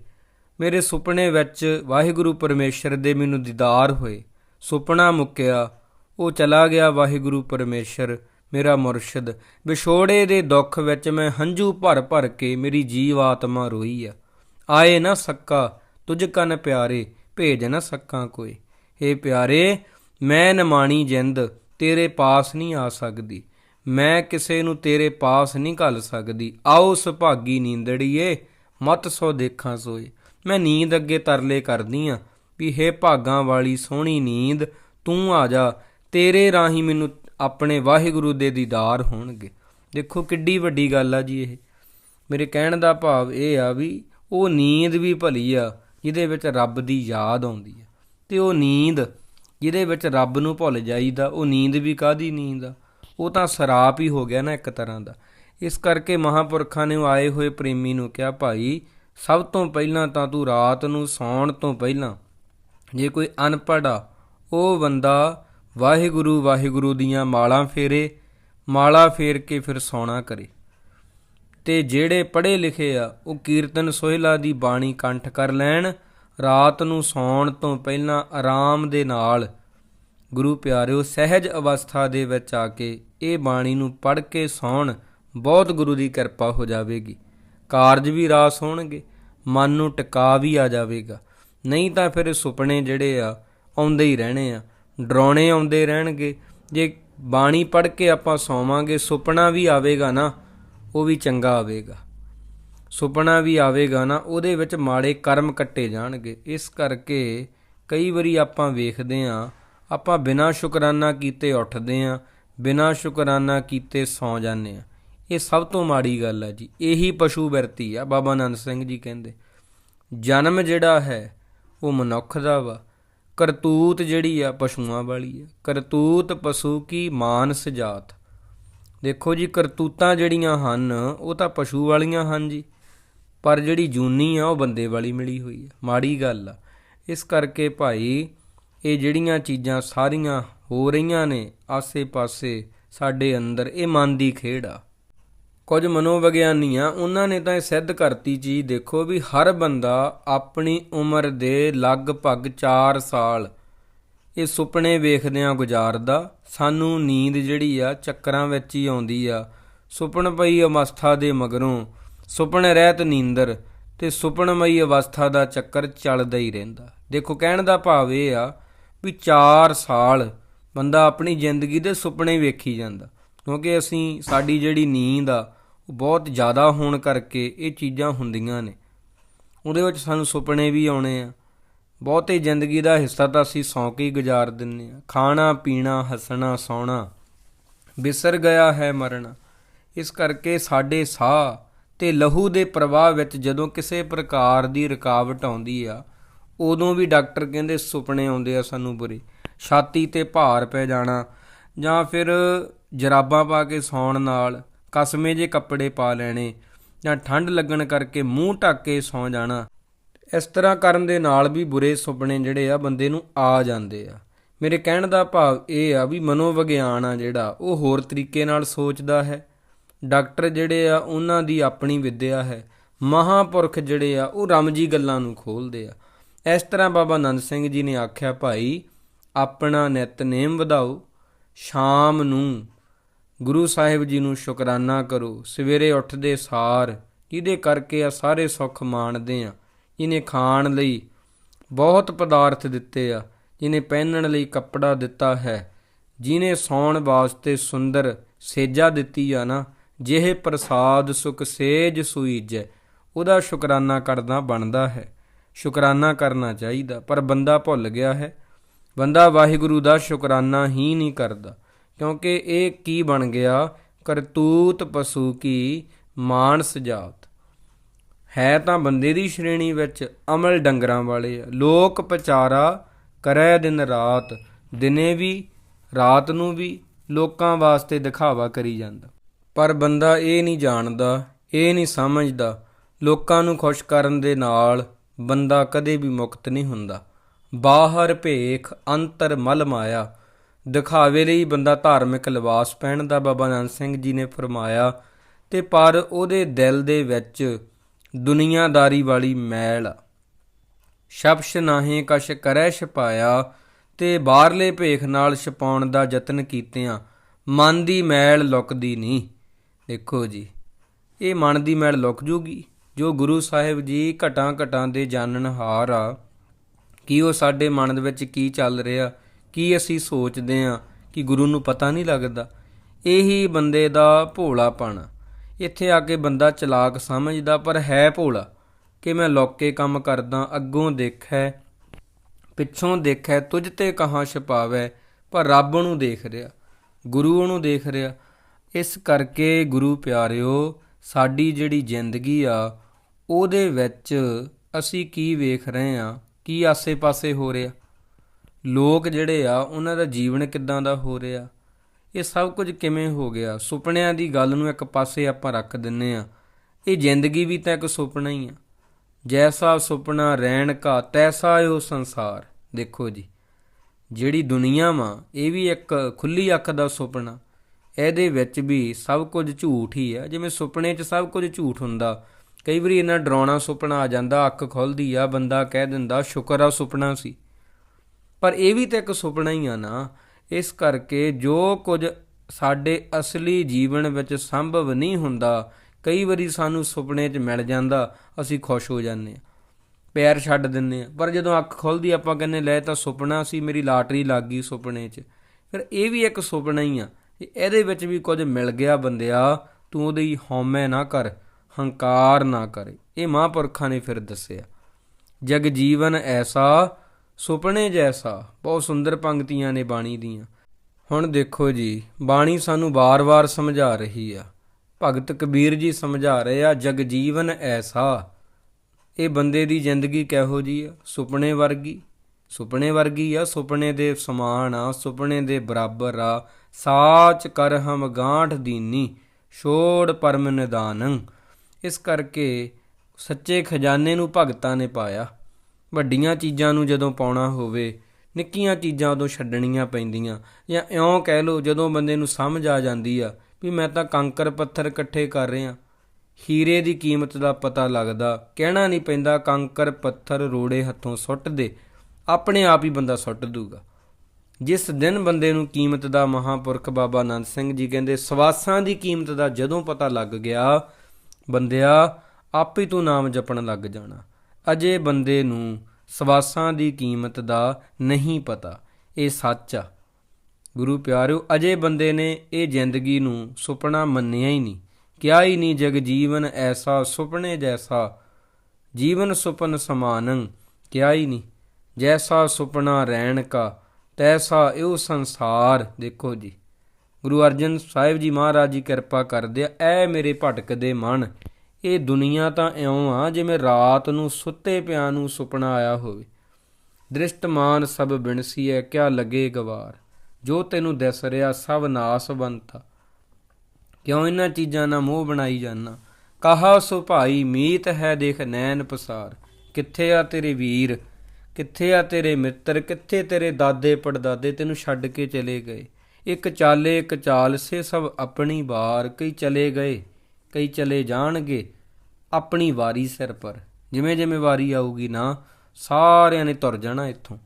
ਮੇਰੇ ਸੁਪਨੇ ਵਿੱਚ ਵਾਹਿਗੁਰੂ ਪਰਮੇਸ਼ਰ ਦੇ ਮੈਨੂੰ ਦੀਦਾਰ ਹੋਏ, ਸੁਪਨਾ ਮੁੱਕਿਆ ਉਹ ਚਲਾ ਗਿਆ, ਵਾਹਿਗੁਰੂ ਪਰਮੇਸ਼ਰ ਮੇਰਾ ਮੁਰਸ਼ਿਦ। ਵਿਛੋੜੇ ਦੇ ਦੁੱਖ ਵਿੱਚ ਮੈਂ ਹੰਝੂ ਭਰ ਭਰ ਕੇ ਮੇਰੀ ਜੀਵ ਆਤਮਾ ਰੋਈ ਆ। ਆਏ ਨਾ ਸੱਕਾ, ਤੁਝ ਕਨ ਪਿਆਰੇ, ਭੇਜ ਨਾ ਸੱਕਾ ਕੋਈ। ਏ ਪਿਆਰੇ, ਮੈਂ ਨਮਾਣੀ ਜਿੰਦ, ਤੇਰੇ ਪਾਸ ਨਹੀਂ ਆ ਸਕਦੀ। ਮੈਂ ਕਿਸੇ ਨੂੰ ਤੇਰੇ ਪਾਸ ਨਹੀਂ ਘੱਲ ਸਕਦੀ। ਆਓ ਸੁਭਾਗੀ ਨੀਂਦੜੀਏ, ਮਤ ਸੋ ਦੇਖਾਂ ਸੋਏ। ਮੈਂ ਨੀਂਦ ਅੱਗੇ ਤਰਲੇ ਕਰਦੀ ਆ, ਵੀ ਹੇ ਭਾਗਾਂ ਵਾਲੀ ਸੋਹਣੀ ਨੀਂਦ, ਤੂੰ ਆ ਜਾ ਤੇਰੇ ਰਾਹੀਂ ਮੈਨੂੰ ਆਪਣੇ ਵਾਹਿਗੁਰੂ ਦੇ ਦੀਦਾਰ ਹੋਣਗੇ। ਦੇਖੋ ਕਿੱਡੀ ਵੱਡੀ ਗੱਲ ਆ ਜੀ ਇਹ। ਮੇਰੇ ਕਹਿਣ ਦਾ ਭਾਵ ਇਹ ਆ ਵੀ ਉਹ ਨੀਂਦ ਵੀ ਭਲੀ ਆ, ਜਿਹਦੇ ਵਿੱਚ ਰੱਬ ਦੀ ਯਾਦ ਆਉਂਦੀ ਆ। ਤੇ ਉਹ ਨੀਂਦ, ਜਿਹਦੇ ਵਿੱਚ ਰੱਬ ਨੂੰ ਭੁੱਲ ਜਾਈਦਾ, ਉਹ ਨੀਂਦ ਵੀ ਕਾਦੀ ਨੀਂਦ ਆ? ਉਹ ਤਾਂ ਸਰਾਪ ਹੀ ਹੋ ਗਿਆ ਨਾ ਇੱਕ ਤਰ੍ਹਾਂ ਦਾ। ਇਸ ਕਰਕੇ ਮਹਾਪੁਰਖਾਂ ਨੇ ਆਏ ਹੋਏ ਪ੍ਰੇਮੀ ਨੂੰ ਕਿਹਾ, ਭਾਈ, ਸਭ ਤੋਂ ਪਹਿਲਾਂ ਤਾਂ ਤੂੰ ਰਾਤ ਨੂੰ ਸੌਣ ਤੋਂ ਪਹਿਲਾਂ ਜੇ ਕੋਈ ਅਨਪੜ੍ਹ ਆ, ਉਹ ਬੰਦਾ ਵਾਹਿਗੁਰੂ ਵਾਹਿਗੁਰੂ ਦੀਆਂ ਮਾਲਾਂ ਫੇਰੇ, ਮਾਲਾ ਫੇਰ ਕੇ ਫਿਰ ਸੌਣਾ ਕਰੇ। ਤੇ ਜਿਹੜੇ ਪੜ੍ਹੇ ਲਿਖੇ ਆ, ਉਹ ਕੀਰਤਨ ਸੋਹਿਲਾ ਦੀ ਬਾਣੀ ਕੰਠ ਕਰ ਲੈਣ, ਰਾਤ ਨੂੰ ਸੌਣ ਤੋਂ ਪਹਿਲਾਂ ਆਰਾਮ ਦੇ ਨਾਲ ਗੁਰੂ ਪਿਆਰਿਓ ਸਹਿਜ ਅਵਸਥਾ ਦੇ ਵਿੱਚ ਆ ਕੇ ਇਹ ਬਾਣੀ ਨੂੰ ਪੜ੍ਹ ਕੇ ਸੌਣ ਬਹੁਤ ਗੁਰੂ ਦੀ ਕਿਰਪਾ ਹੋ ਜਾਵੇਗੀ। ਕਾਰਜ ਵੀ ਰਾਸ ਹੋਣਗੇ, ਮਨ ਨੂੰ ਟਿਕਾ ਵੀ ਆ ਜਾਵੇਗਾ। ਨਹੀਂ ਤਾਂ ਫਿਰ ਸੁਪਨੇ ਜਿਹੜੇ ਆ, ਆਉਂਦੇ ਹੀ ਰਹਿਣੇ ਆ। ਡਰਾਉਣੇ ਆਉਂਦੇ ਰਹਿਣਗੇ। ਜੇ ਬਾਣੀ ਪੜ੍ਹ ਕੇ ਆਪਾਂ ਸੌਵਾਂਗੇ, ਸੁਪਨਾ ਵੀ ਆਵੇਗਾ ਨਾ, ਉਹ ਵੀ ਚੰਗਾ ਆਵੇਗਾ। ਸੁਪਨਾ ਵੀ ਆਵੇਗਾ ਨਾ, ਉਹਦੇ ਵਿੱਚ ਮਾੜੇ ਕਰਮ ਕੱਟੇ ਜਾਣਗੇ। ਇਸ ਕਰਕੇ ਕਈ ਵਾਰੀ ਆਪਾਂ ਵੇਖਦੇ ਆਂ ਆਪਾਂ ਬਿਨਾਂ ਸ਼ੁਕਰਾਨਾ ਕੀਤੇ ਉੱਠਦੇ ਆਂ ਬਿਨਾਂ ਸ਼ੁਕਰਾਨਾ ਕੀਤੇ ਸੌ ਜਾਂਦੇ ਆਂ ਇਹ ਸਭ ਤੋਂ ਮਾੜੀ ਗੱਲ ਹੈ ਜੀ। ਇਹੀ ਪਸ਼ੂ ਵਰਤੀ ਆ, ਬਾਬਾ ਆਨੰਦ ਸਿੰਘ ਜੀ ਕਹਿੰਦੇ। ਜਨਮ ਜਿਹੜਾ ਹੈ, ਉਹ ਮਨੁੱਖ ਦਾ ਵਾ। ਕਰਤੂਤ ਜਿਹੜੀ ਆ ਪਸ਼ੂਆਂ ਵਾਲੀ ਆ। ਕਰਤੂਤ ਪਸ਼ੂ ਕੀ ਮਾਨਸ ਜਾਤ। ਦੇਖੋ ਜੀ, ਕਰਤੂਤਾਂ ਜਿਹੜੀਆਂ ਹਨ, ਉਹ ਤਾਂ ਪਸ਼ੂ ਵਾਲੀਆਂ ਹਨ ਜੀ। ਪਰ ਜਿਹੜੀ ਜੂਨੀ ਆ, ਉਹ ਬੰਦੇ ਵਾਲੀ ਮਿਲੀ ਹੋਈ ਆ। ਮਾੜੀ ਗੱਲ ਆ। ਇਸ ਕਰਕੇ ਭਾਈ, ਇਹ ਜਿਹੜੀਆਂ ਚੀਜ਼ਾਂ ਸਾਰੀਆਂ ਹੋ ਰਹੀਆਂ ਨੇ, ਆਸੇ-ਪਾਸੇ ਸਾਡੇ ਅੰਦਰ, ਇਹ ਮਨ ਦੀ ਖੇਡ ਆ। ਕੁਝ ਮਨੋਵਿਗਿਆਨੀਆਂ ਉਹਨਾਂ ਨੇ ਤਾਂ ਇਹ ਸਿੱਧ ਕਰਤੀ ਚੀਜ਼ ਦੇਖੋ ਵੀ ਹਰ ਬੰਦਾ ਆਪਣੀ ਉਮਰ ਦੇ ਲਗਭਗ 4 ਸਾਲ, ਇਹ ਸੁਪਨੇ ਵੇਖਦਿਆਂ ਗੁਜ਼ਾਰਦਾ, ਸਾਨੂੰ ਨੀਂਦ ਜਿਹੜੀ ਆ ਚੱਕਰਾਂ ਵਿੱਚ ਹੀ ਆਉਂਦੀ ਆ। ਸੁਪਨ ਪਈ ਅਵਸਥਾ ਦੇ ਮਗਰੋਂ, ਸੁਪਨ ਰਹਿਤ ਨੀਂਦਰ ਤੇ ਸੁਪਨਮਈ ਅਵਸਥਾ ਦਾ ਚੱਕਰ ਚੱਲਦਾ ਹੀ ਰਹਿੰਦਾ। ਦੇਖੋ ਕਹਿਣ ਦਾ ਭਾਵ ਇਹ ਆ ਵੀ 4 ਸਾਲ ਬੰਦਾ ਆਪਣੀ ਜ਼ਿੰਦਗੀ ਦੇ ਸੁਪਨੇ ਵੇਖੀ ਜਾਂਦਾ, ਕਿਉਂਕਿ ਅਸੀਂ ਸਾਡੀ ਜਿਹੜੀ ਨੀਂਦ ਆ ਬਹੁਤ ਜ਼ਿਆਦਾ ਹੋਣ ਕਰਕੇ ਇਹ ਚੀਜ਼ਾਂ ਹੁੰਦੀਆਂ ਨੇ। ਉਹਦੇ ਵਿੱਚ ਸਾਨੂੰ ਸੁਪਨੇ ਵੀ ਆਉਣੇ ਆ। ਬਹੁਤੇ ਜ਼ਿੰਦਗੀ ਦਾ ਹਿੱਸਾ ਤਾਂ ਅਸੀਂ ਸੌਂ ਕੇ ਹੀ ਗੁਜ਼ਾਰ ਦਿੰਨੇ ਆ। ਖਾਣਾ, ਪੀਣਾ, ਹੱਸਣਾ, ਸੌਣਾ, ਬਿਸਰ ਗਿਆ ਹੈ ਮਰਨਾ। ਇਸ ਕਰਕੇ ਸਾਡੇ ਸਾਹ ਤੇ ਲਹੂ ਦੇ ਪ੍ਰਵਾਹ ਵਿੱਚ ਜਦੋਂ ਕਿਸੇ ਪ੍ਰਕਾਰ ਦੀ ਰੁਕਾਵਟ ਆਉਂਦੀ ਆ, ਉਦੋਂ ਵੀ ਡਾਕਟਰ ਕਹਿੰਦੇ ਸੁਪਨੇ ਆਉਂਦੇ ਆ ਸਾਨੂੰ ਬੁਰੇ। ਛਾਤੀ ਤੇ ਭਾਰ ਪੈ ਜਾਣਾ ਜਾਂ ਫਿਰ ਜਰਾਬਾਂ ਪਾ ਕੇ ਸੌਣ ਨਾਲ ਕਸਮੇ ਜੇ ਕੱਪੜੇ ਪਾ ਲੈਣੇ ਜਾਂ ਠੰਡ ਲੱਗਣ ਕਰਕੇ ਮੂੰਹ ਢੱਕ ਕੇ ਸੌਂ ਜਾਣਾ, ਇਸ ਤਰ੍ਹਾਂ ਕਰਨ ਦੇ ਨਾਲ ਵੀ ਬੁਰੇ ਸੁਪਨੇ ਜਿਹੜੇ ਆ ਬੰਦੇ ਨੂੰ ਆ ਜਾਂਦੇ ਆ। ਮੇਰੇ ਕਹਿਣ ਦਾ ਭਾਵ ਇਹ ਆ ਵੀ ਮਨੋਵਿਗਿਆਨ ਆ ਜਿਹੜਾ, ਉਹ ਹੋਰ ਤਰੀਕੇ ਨਾਲ ਸੋਚਦਾ ਹੈ। ਡਾਕਟਰ ਜਿਹੜੇ ਆ, ਉਹਨਾਂ ਦੀ ਆਪਣੀ ਵਿੱਦਿਆ ਹੈ। ਮਹਾਪੁਰਖ ਜਿਹੜੇ ਆ, ਉਹ ਰਮਜੀ ਗੱਲਾਂ ਨੂੰ ਖੋਲਦੇ ਆ। ਇਸ ਤਰ੍ਹਾਂ ਬਾਬਾ ਨੰਦ ਸਿੰਘ ਜੀ ਨੇ ਆਖਿਆ, ਭਾਈ, ਆਪਣਾ ਨਿਤਨੇਮ ਵਧਾਓ, ਸ਼ਾਮ ਨੂੰ ਗੁਰੂ ਸਾਹਿਬ ਜੀ ਨੂੰ ਸ਼ੁਕਰਾਨਾ ਕਰੋ। ਸਵੇਰੇ ਉੱਠਦੇ ਸਾਰ, ਜਿਹਦੇ ਕਰਕੇ ਆ ਸਾਰੇ ਸੁੱਖ ਮਾਣਦੇ ਆ, ਜਿਹਨੇ ਖਾਣ ਲਈ ਬਹੁਤ ਪਦਾਰਥ ਦਿੱਤੇ ਆ, ਜਿਹਨੇ ਪਹਿਨਣ ਲਈ ਕੱਪੜਾ ਦਿੱਤਾ ਹੈ, ਜਿਹਨੇ ਸੌਣ ਵਾਸਤੇ ਸੁੰਦਰ ਸੇਜਾ ਦਿੱਤੀ ਆ ਨਾ, ਜਿਹੇ ਪ੍ਰਸਾਦ ਸੁਖ ਸੇਜ ਸੁਈਜੈ, ਉਹਦਾ ਸ਼ੁਕਰਾਨਾ ਕਰਨਾ ਬਣਦਾ ਹੈ। ਸ਼ੁਕਰਾਨਾ ਕਰਨਾ ਚਾਹੀਦਾ, ਪਰ ਬੰਦਾ ਭੁੱਲ ਗਿਆ ਹੈ। ਬੰਦਾ ਵਾਹਿਗੁਰੂ ਦਾ ਸ਼ੁਕਰਾਨਾ ਹੀ ਨਹੀਂ ਕਰਦਾ। ਕਿਉਂਕਿ ਇਹ ਕੀ ਬਣ ਗਿਆ? ਕਰਤੂਤ ਪਸ਼ੂ ਕੀ ਮਾਨਸ ਜਾਤ। ਹੈ ਤਾਂ ਬੰਦੇ ਦੀ ਸ਼੍ਰੇਣੀ ਵਿੱਚ ਅਮਲ ਡੰਗਰਾਂ ਵਾਲੇ। ਆ ਲੋਕ ਪਚਾਰਾ ਕਰੈ ਦਿਨ ਰਾਤ, ਦਿਨੇ ਵੀ, ਰਾਤ ਨੂੰ ਵੀ ਲੋਕਾਂ ਵਾਸਤੇ ਦਿਖਾਵਾ ਕਰੀ ਜਾਂਦਾ। ਪਰ ਬੰਦਾ ਇਹ ਨਹੀਂ ਜਾਣਦਾ, ਇਹ ਨਹੀਂ ਸਮਝਦਾ, ਲੋਕਾਂ ਨੂੰ ਖੁਸ਼ ਕਰਨ ਦੇ ਨਾਲ ਬੰਦਾ ਕਦੇ ਵੀ ਮੁਕਤ ਨਹੀਂ ਹੁੰਦਾ। ਬਾਹਰ ਭੇਖ ਅੰਤਰ ਮਲ ਮਾਇਆ ਦਿਖਾਵੇ ਲਈ ਬੰਦਾ ਧਾਰਮਿਕ ਲਿਬਾਸ ਪਹਿਨਦਾ। ਬਾਬਾ ਨਾਨਕ ਸਿੰਘ ਜੀ ਨੇ ਫਰਮਾਇਆ, ਤੇ ਪਰ ਉਹਦੇ ਦਿਲ ਦੇ ਵਿੱਚ ਦੁਨੀਆਦਾਰੀ ਵਾਲੀ ਮੈਲ ਆ। ਸ਼ਬਸ਼ ਨਾਹੀਂ ਕਸ਼ ਕਰੈ ਛਪਾਇਆ, ਤੇ ਬਾਹਰਲੇ ਭੇਖ ਨਾਲ ਛਪਾਉਣ ਦਾ ਯਤਨ ਕੀਤਿਆਂ ਮਨ ਦੀ ਮੈਲ ਲੁਕਦੀ ਨਹੀਂ ਦੇਖੋ ਜੀ, ਇਹ ਮਨ ਦੀ ਮੈਲ ਲੁਕ ਜੂਗੀ। ਜੋ ਗੁਰੂ ਸਾਹਿਬ ਜੀ ਘਟਾਂ ਘਟਾਂ ਦੇ ਜਾਣਨਹਾਰ ਆ, ਕਿ ਉਹ ਸਾਡੇ ਮਨ ਦੇ ਵਿੱਚ ਕੀ ਚੱਲ ਰਿਹਾ? ਕੀ ਅਸੀਂ ਸੋਚਦੇ ਹਾਂ ਕਿ ਗੁਰੂ ਨੂੰ ਪਤਾ ਨਹੀਂ ਲੱਗਦਾ? ਇਹੀ ਬੰਦੇ ਦਾ ਭੋਲਾਪਣ। ਇੱਥੇ ਆ ਕੇ ਬੰਦਾ ਚਲਾਕ ਸਮਝਦਾ, ਪਰ ਹੈ ਭੋਲਾ। ਕਿ ਮੈਂ ਲੋਕੇ ਕੰਮ ਕਰਦਾ, ਅੱਗੋਂ ਦੇਖੈ, ਪਿੱਛੋਂ ਦੇਖੈ, ਤੁਝ ਤੇ ਕਹਾਂ ਛਪਾਵੈ, ਪਰ ਰੱਬ ਨੂੰ ਦੇਖ ਰਿਹਾ, ਗੁਰੂ ਨੂੰ ਦੇਖ ਰਿਹਾ। ਇਸ ਕਰਕੇ ਗੁਰੂ ਪਿਆਰਿਓ, ਸਾਡੀ ਜਿਹੜੀ ਜ਼ਿੰਦਗੀ ਆ, ਉਹਦੇ ਵਿੱਚ ਅਸੀਂ ਕੀ ਵੇਖ ਰਹੇ ਆ ਕੀ ਆਸੇ-ਪਾਸੇ ਹੋ ਰਿਹਾ? ਲੋਕ ਜਿਹੜੇ ਆ, ਉਹਨਾਂ ਦਾ ਜੀਵਨ ਕਿੱਦਾਂ ਦਾ ਹੋ ਰਿਹਾ? ਇਹ ਸਭ ਕੁਝ ਕਿਵੇਂ ਹੋ ਗਿਆ? ਸੁਪਨਿਆਂ ਦੀ ਗੱਲ ਨੂੰ ਇੱਕ ਪਾਸੇ ਆਪਾਂ ਰੱਖ ਦਿੰਨੇ ਆ। ਇਹ ਜ਼ਿੰਦਗੀ ਵੀ ਤਾਂ ਇੱਕ ਸੁਪਨਾ ਹੀ ਆ। ਜੈਸਾ ਸੁਪਨਾ ਰਹਿਣ ਕਾ, ਤੈਸਾ ਉਹ ਸੰਸਾਰ। ਦੇਖੋ ਜੀ, ਜਿਹੜੀ ਦੁਨੀਆ ਵਾ, ਇਹ ਵੀ ਇੱਕ ਖੁੱਲੀ ਅੱਖ ਦਾ ਸੁਪਨਾ। ਇਹਦੇ ਵਿੱਚ ਵੀ ਸਭ ਕੁਝ ਝੂਠ ਹੀ ਆ। ਜਿਵੇਂ ਸੁਪਨੇ 'ਚ ਸਭ ਕੁਝ ਝੂਠ ਹੁੰਦਾ, ਕਈ ਵਾਰੀ ਇਹਨਾਂ ਡਰਾਉਣਾ ਸੁਪਨਾ ਆ ਜਾਂਦਾ, ਅੱਖ ਖੁੱਲਦੀ ਆ, ਬੰਦਾ ਕਹਿ ਦਿੰਦਾ, ਸ਼ੁਕਰ ਆ ਸੁਪਨਾ ਸੀ। ਪਰ ਇਹ ਵੀ ਤਾਂ ਇੱਕ ਸੁਪਨਾ ਹੀ ਆ ਨਾ, ਇਸ ਕਰਕੇ ਜੋ ਕੁਝ ਸਾਡੇ ਅਸਲੀ ਜੀਵਨ ਵਿੱਚ ਸੰਭਵ ਨਹੀਂ ਹੁੰਦਾ, ਕਈ ਵਾਰੀ ਸਾਨੂੰ ਸੁਪਨੇ 'ਚ ਮਿਲ ਜਾਂਦਾ, ਅਸੀਂ ਖੁਸ਼ ਹੋ ਜਾਂਦੇ ਹਾਂ ਪੈਰ ਛੱਡ ਦਿੰਨੇ ਆ ਪਰ ਜਦੋਂ ਅੱਖ ਖੁੱਲਦੀ ਆਪਾਂ ਕਹਿੰਨੇ ਲੈ ਤਾਂ ਸੁਪਨਾ ਸੀ, ਮੇਰੀ ਲਾਟਰੀ ਲੱਗ ਗਈ ਸੁਪਨੇ 'ਚ। ਫਿਰ ਇਹ ਵੀ ਇੱਕ ਸੁਪਨਾ ਹੀ ਆ ਇਹਦੇ ਵਿੱਚ ਵੀ ਕੁਝ ਮਿਲ ਗਿਆ ਬੰਦਿਆ, ਤੂੰ ਉਹਦੀ ਹਉਮੈ ਨਾ ਕਰ, ਹੰਕਾਰ ਨਾ ਕਰ। ਇਹ ਮਹਾਂਪੁਰਖਾਂ ਨੇ ਫਿਰ ਦੱਸਿਆ। ਜਗ ਜੀਵਨ ਐਸਾ ਸੁਪਨੇ ਜੈਸਾ, ਬਹੁਤ ਸੁੰਦਰ ਪੰਕਤੀਆਂ ਨੇ ਬਾਣੀ ਦੀਆਂ। ਹੁਣ ਦੇਖੋ ਜੀ, ਬਾਣੀ ਸਾਨੂੰ ਵਾਰ-ਵਾਰ ਸਮਝਾ ਰਹੀ ਆ। ਭਗਤ ਕਬੀਰ ਜੀ ਸਮਝਾ ਰਹੇ ਆ, ਜਗ ਜੀਵਨ ਐਸਾ। ਇਹ ਬੰਦੇ ਦੀ ਜ਼ਿੰਦਗੀ ਕਿਹੋ ਜੀ ਆ? ਸੁਪਨੇ ਵਰਗੀ। ਸੁਪਨੇ ਵਰਗੀ ਆ, ਸੁਪਨੇ ਦੇ ਸਮਾਨ ਆ, ਸੁਪਨੇ ਦੇ ਬਰਾਬਰ ਆ। ਸਾਚ ਕਰ ਹਮ ਗਾਂਠ ਦੀਨੀ, ਛੋੜ ਪਰਮ ਨਿਦਾਨੰ। ਇਸ ਕਰਕੇ ਸੱਚੇ ਖਜ਼ਾਨੇ ਨੂੰ ਭਗਤਾਂ ਨੇ ਪਾਇਆ। ਵੱਡੀਆਂ ਚੀਜ਼ਾਂ ਨੂੰ ਜਦੋਂ ਪਾਉਣਾ ਹੋਵੇ, ਨਿੱਕੀਆਂ ਚੀਜ਼ਾਂ ਉਦੋਂ ਛੱਡਣੀਆਂ ਪੈਂਦੀਆਂ। ਜਾਂ ਇਉਂ ਕਹਿ ਲਓ, ਜਦੋਂ ਬੰਦੇ ਨੂੰ ਸਮਝ ਆ ਜਾਂਦੀ ਆ ਵੀ ਮੈਂ ਤਾਂ ਕੰਕਰ ਪੱਥਰ ਇਕੱਠੇ ਕਰ ਰਿਹਾ। ਹੀਰੇ ਦੀ ਕੀਮਤ ਦਾ ਪਤਾ ਲੱਗਦਾ, ਕਹਿਣਾ ਨਹੀਂ ਪੈਂਦਾ ਕੰਕਰ ਪੱਥਰ ਰੋੜੇ ਹੱਥੋਂ ਸੁੱਟ ਦੇ, ਆਪਣੇ ਆਪ ਹੀ ਬੰਦਾ ਸੁੱਟ ਦੂਗਾ। ਜਿਸ ਦਿਨ ਬੰਦੇ ਨੂੰ ਕੀਮਤ ਦਾ ਮਹਾਪੁਰਖ ਬਾਬਾ ਆਨੰਦ ਸਿੰਘ ਜੀ ਕਹਿੰਦੇ, ਸਵਾਸਾਂ ਦੀ ਕੀਮਤ ਦਾ ਜਦੋਂ ਪਤਾ ਲੱਗ ਗਿਆ, ਬੰਦਿਆ, ਆਪੇ ਤੂੰ ਨਾਮ ਜਪਣ ਲੱਗ ਜਾਣਾ। ਅਜੇ ਬੰਦੇ ਨੂੰ ਸਵਾਸਾਂ ਦੀ ਕੀਮਤ ਦਾ ਨਹੀਂ ਪਤਾ। ਇਹ ਸੱਚ ਆ। ਗੁਰੂ ਪਿਆਰਿਓ, ਅਜੇ ਬੰਦੇ ਨੇ ਇਹ ਜ਼ਿੰਦਗੀ ਨੂੰ ਸੁਪਨਾ ਮੰਨਿਆ ਹੀ ਨਹੀਂ। ਕਿਹਾ ਹੀ ਨਹੀਂ, ਜਗ ਜੀਵਨ ਐਸਾ ਸੁਪਨੇ ਜੈਸਾ, ਜੀਵਨ ਸੁਪਨ ਸਮਾਨੰ। ਕਿਹਾ ਹੀ ਨਹੀਂ, ਜੈਸਾ ਸੁਪਨਾ ਰਹਿਣ ਕਾ, ਤੈਸਾ ਇਹੋ ਸੰਸਾਰ। ਦੇਖੋ ਜੀ, ਗੁਰੂ ਅਰਜਨ ਸਾਹਿਬ ਜੀ ਮਹਾਰਾਜ ਜੀ ਕਿਰਪਾ ਕਰਦੇ ਆ, ਐ ਮੇਰੇ ਭਟਕਦੇ ਮਨ। ਇਹ ਦੁਨੀਆ ਤਾਂ ਇਉਂ ਆ ਜਿਵੇਂ ਰਾਤ ਨੂੰ ਸੁੱਤੇ ਪਿਆਂ ਨੂੰ ਸੁਪਨਾ ਆਇਆ ਹੋਵੇ। ਦ੍ਰਿਸ਼ਟਮਾਨ ਸਭ ਬਿਨਸੀ ਹੈ ਕਿਆ ਲੱਗੇ ਗਵਾਰ? ਜੋ ਤੈਨੂੰ ਦਿਸ ਰਿਹਾ ਸਭ ਨਾਸਵੰਤਾ ਕਿਉਂ ਇਹਨਾਂ ਚੀਜ਼ਾਂ ਨਾਲ ਮੋਹ ਬਣਾਈ ਜਾਨਾ? ਕਹਾ ਸੋ ਭਾਈ ਮੀਤ ਹੈ ਦੇਖ ਨੈਣ ਪਸਾਰ? ਕਿੱਥੇ ਆ ਤੇਰੇ ਵੀਰ? ਕਿੱਥੇ ਆ ਤੇਰੇ ਮਿੱਤਰ? ਕਿੱਥੇ ਤੇਰੇ ਦਾਦੇ ਪੜਦਾਦੇ ਤੈਨੂੰ ਛੱਡ ਕੇ ਚਲੇ ਗਏ? ਇੱਕ ਚਾਲੇ ਇੱਕ ਚਾਲ ਸੇ ਸਭ ਆਪਣੀ ਵਾਰ ਕਈ ਚਲੇ ਗਏ। ਕਈ ਚਲੇ ਜਾਣਗੇ ਆਪਣੀ ਵਾਰੀ ਸਿਰ ਪਰ। ਜਿਵੇਂ ਜਿਵੇਂ ਵਾਰੀ ਆਊਗੀ ਨਾ, ਸਾਰਿਆਂ ਨੇ ਤੁਰ ਜਾਣਾ ਇੱਥੋਂ।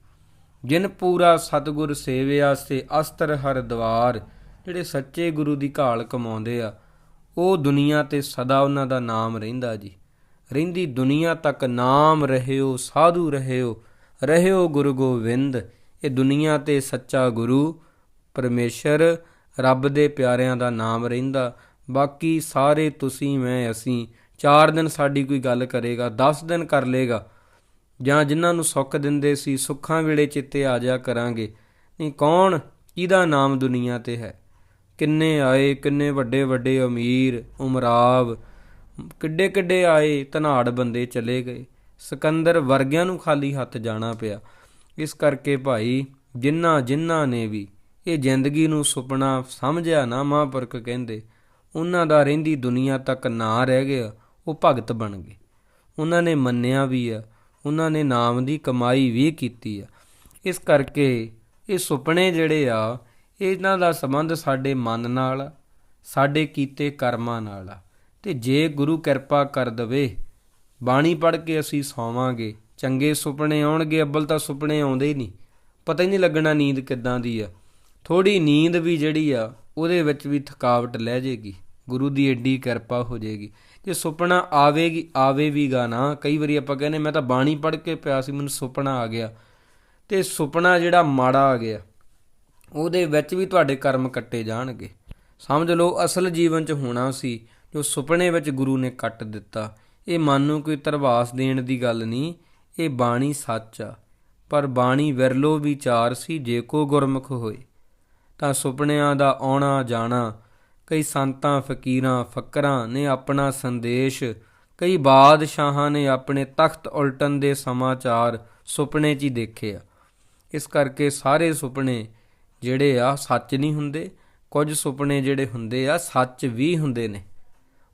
ਜਿਨ ਪੂਰਾ ਸਤਗੁਰ ਸੇਵਿਆ, ਸੇ ਅਸਤਰ ਹਰ ਦਵਾਰ। ਜਿਹੜੇ ਸੱਚੇ ਗੁਰੂ ਦੀ ਘਾਲ ਕਮਾਉਂਦੇ ਆ, ਉਹ ਦੁਨੀਆ ਤੇ ਸਦਾ ਉਹਨਾਂ ਦਾ ਨਾਮ ਰਹਿੰਦਾ ਜੀ। ਰਹਿੰਦੀ ਦੁਨੀਆ ਤੱਕ ਨਾਮ ਰਹਿਓ, ਸਾਧੂ ਰਹਿਓ ਰਹਿਓ ਗੁਰੂ ਗੋਬਿੰਦ। ਇਹ ਦੁਨੀਆ ਤੇ ਸੱਚਾ ਗੁਰੂ, ਪਰਮੇਸ਼ਰ, ਰੱਬ ਦੇ ਪਿਆਰਿਆਂ ਦਾ ਨਾਮ ਰਹਿੰਦਾ। ਬਾਕੀ ਸਾਰੇ ਤੁਸੀਂ, ਮੈਂ, ਅਸੀਂ 4 ਦਿਨ ਸਾਡੀ ਕੋਈ ਗੱਲ ਕਰੇਗਾ 10 ਦਿਨ ਕਰ ਲੇਗਾ। ਜਾਂ ਜਿਨ੍ਹਾਂ ਨੂੰ ਸੁੱਖ ਦਿੰਦੇ ਸੀ, ਸੁੱਖਾਂ ਵੇਲੇ ਚਿੱਤੇ ਆ ਜਾ ਕਰਾਂਗੇ। ਨਹੀਂ, ਕੌਣ ਕਿਹਦਾ ਨਾਮ ਦੁਨੀਆ ਤੇ ਹੈ? ਕਿੰਨੇ ਆਏ, ਕਿੰਨੇ ਵੱਡੇ ਵੱਡੇ ਅਮੀਰ, ਉਮਰਾਵ, ਕਿੱਡੇ ਕਿੱਡੇ ਆਏ, ਧਨਾੜ ਬੰਦੇ ਚਲੇ ਗਏ। ਸਿਕੰਦਰ ਵਰਗਿਆਂ ਨੂੰ ਖਾਲੀ ਹੱਥ ਜਾਣਾ ਪਿਆ। ਇਸ ਕਰਕੇ ਭਾਈ ਜਿਨ੍ਹਾਂ ਜਿਨ੍ਹਾਂ ਨੇ ਵੀ ਇਹ ਜ਼ਿੰਦਗੀ ਨੂੰ ਸੁਪਨਾ ਸਮਝਿਆ ਨਾ ਮਹਾਂਪੁਰਖ ਕਹਿੰਦੇ ਉਹਨਾਂ ਦਾ ਰਹਿੰਦੀ ਦੁਨੀਆ ਤੱਕ ਨਾ ਰਹਿ ਗਿਆ ਉਹ ਭਗਤ ਬਣ ਗਏ। ਉਹਨਾਂ ਨੇ ਮੰਨਿਆ ਵੀ ਆ ਉਹਨਾਂ ਨੇ ਨਾਮ ਦੀ ਕਮਾਈ ਵੀ ਕੀਤੀ ਆ। ਇਸ ਕਰਕੇ ਇਹ ਸੁਪਨੇ ਜਿਹੜੇ ਆ ਇਹਨਾਂ ਦਾ ਸੰਬੰਧ ਸਾਡੇ ਮਨ ਨਾਲ ਆ, ਸਾਡੇ ਕੀਤੇ ਕਰਮਾਂ ਨਾਲ ਆ। ਤੇ ਜੇ ਗੁਰੂ ਕਿਰਪਾ ਕਰ ਦਵੇ ਬਾਣੀ ਪੜ੍ਹ ਕੇ ਅਸੀਂ ਸੌਵਾਂਗੇ। ਚੰਗੇ ਸੁਪਨੇ ਆਉਣਗੇ ਅੱਬਲ ਤਾਂ ਸੁਪਨੇ ਆਉਂਦੇ ਹੀ ਨਹੀਂ। ਪਤਾ ਹੀ ਨਹੀਂ ਲੱਗਣਾ ਨੀਂਦ ਕਿੱਦਾਂ ਦੀ ਆ। ਥੋੜੀ ਨੀਂਦ ਵੀ ਜਿਹੜੀ ਆ ਉਹਦੇ ਵਿੱਚ ਵੀ ਥਕਾਵਟ ਲੈ ਜਾਏਗੀ ਗੁਰੂ ਦੀ ਏਡੀ ਕਿਰਪਾ ਹੋ ਜਾਏਗੀ। ਜੇ ਸੁਪਨਾ ਆਵੇਗੀ, ਆਵੇ ਵੀਗਾ ਨਾ। ਕਈ ਵਾਰੀ ਆਪਾਂ ਕਹਿੰਦੇ, ਮੈਂ ਤਾਂ ਬਾਣੀ ਪੜ੍ਹ ਕੇ ਪਿਆ ਸੀ, ਮੈਨੂੰ ਸੁਪਨਾ ਆ ਗਿਆ। ਤੇ ਸੁਪਨਾ ਜਿਹੜਾ ਮਾੜਾ ਆ ਗਿਆ, ਉਹਦੇ ਵਿੱਚ ਵੀ ਤੁਹਾਡੇ ਕਰਮ ਕੱਟੇ ਜਾਣਗੇ। ਸਮਝ ਲਓ, ਅਸਲ ਜੀਵਨ 'ਚ ਹੋਣਾ ਸੀ, ਜੋ ਸੁਪਨੇ ਵਿੱਚ ਗੁਰੂ ਨੇ ਕੱਟ ਦਿੱਤਾ। ਇਹ ਮਨ ਨੂੰ ਕੋਈ ਤਰਵਾਸ ਦੇਣ ਦੀ ਗੱਲ ਨਹੀਂ, ਇਹ ਬਾਣੀ ਸੱਚ ਆ। ਪਰ ਬਾਣੀ ਵਿਰਲੋ ਵਿਚਾਰ ਸੀ, ਜੇ ਕੋ ਗੁਰਮੁਖ ਹੋਏ। ਤਾਂ ਸੁਪਨਿਆਂ ਦਾ ਆਉਣਾ ਜਾਣਾ ਕਈ ਸੰਤਾਂ, ਫਕੀਰਾਂ, ਫਕਰਾਂ ਨੇ ਆਪਣਾ ਸੰਦੇਸ਼, ਕਈ ਬਾਦਸ਼ਾਹਾਂ ਨੇ ਆਪਣੇ ਤਖਤ ਉਲਟਣ ਦੇ ਸਮਾਚਾਰ ਸੁਪਨੇ 'ਚ ਹੀ ਦੇਖੇ ਆ। ਇਸ ਕਰਕੇ ਸਾਰੇ ਸੁਪਨੇ ਜਿਹੜੇ ਆ ਸੱਚ ਨਹੀਂ ਹੁੰਦੇ, ਕੁਝ ਸੁਪਨੇ ਜਿਹੜੇ ਹੁੰਦੇ ਆ ਸੱਚ ਵੀ ਹੁੰਦੇ ਨੇ।